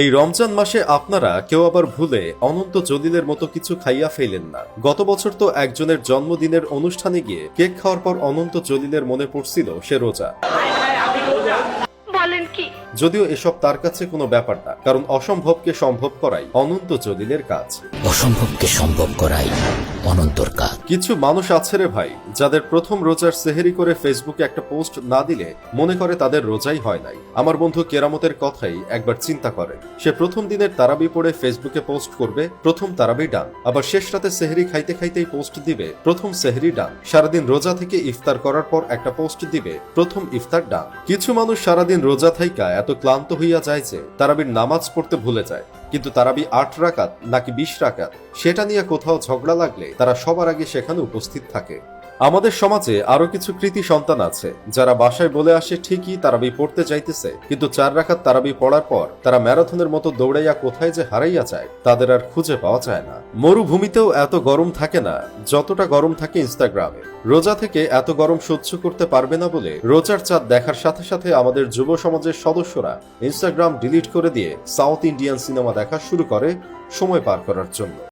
এই রমজান মাসে আপনারা কেউ আবার ভুলে অনন্ত জলিলের মতো কিছু খাইয়া ফেলেন না। গত বছর তো একজনের জন্মদিনের অনুষ্ঠানে গিয়ে কেক খাওয়ার পর অনন্ত জলিলের মনে পড়ছিল সে রোজা। বলেন কি? যদিও এসব তার কাছে কোনো ব্যাপার না কারণ অসম্ভবকে সম্ভব করাই অনন্ত জলিলের কাজ। অসম্ভবকে সম্ভব করাই অনন্তর কাজ। কিছু মানুষ আছে রে ভাই যাদের প্রথম রোজার সেহেরি করে ফেসবুকে একটা পোস্ট না দিলে মনে করে তাদের রোজাই হয় নাই। আমার বন্ধু কেরামতের কথাই একবার চিন্তা করে। সে প্রথম দিনের তারাবি পড়ে ফেসবুকে পোস্ট করবে প্রথম তারাবি ডান। আবার শেষ রাতে সেহরি খাইতে খাইতেই পোস্ট দিবে প্রথম সেহরি ডান। সারাদিন রোজা থেকে ইফতার করার পর একটা পোস্ট দিবে প্রথম ইফতার ডান। কিছু মানুষ সারাদিন রোজা থাইকা এত ক্লান্ত হইয়া যায় যে তারাবির নামাজ পড়তে ভুলে যায়। কিন্তু তারাবি আট রাকাত নাকি বিশ রাকাত? সেটা নিয়ে কোথাও ঝগড়া লাগলে তারা সবার আগে সেখানে উপস্থিত থাকে। আমাদের সমাজে আরও কিছু কৃতি সন্তান আছে, যারা বাসায় বলে আসে ঠিকই তারাবি পড়তে যাইতেছে, কিন্তু চার রাখাত তারাবি পড়ার পর তারা ম্যারাথনের মতো দৌড়াইয়া কোথায় যে হারাইয়া যায়, তাদের আর খুঁজে পাওয়া যায় না। মরুভূমিতেও এত গরম থাকে না, যতটা গরম থাকে ইনস্টাগ্রামে। রোজা থেকে এত গরম সহ্য করতে পারবে না বলে রোজার চাঁদ দেখার সাথে সাথে আমাদের যুব সমাজের সদস্যরা ইনস্টাগ্রাম ডিলিট করে দিয়ে সাউথ ইন্ডিয়ান সিনেমা দেখা শুরু করে সময় পার করার জন্য।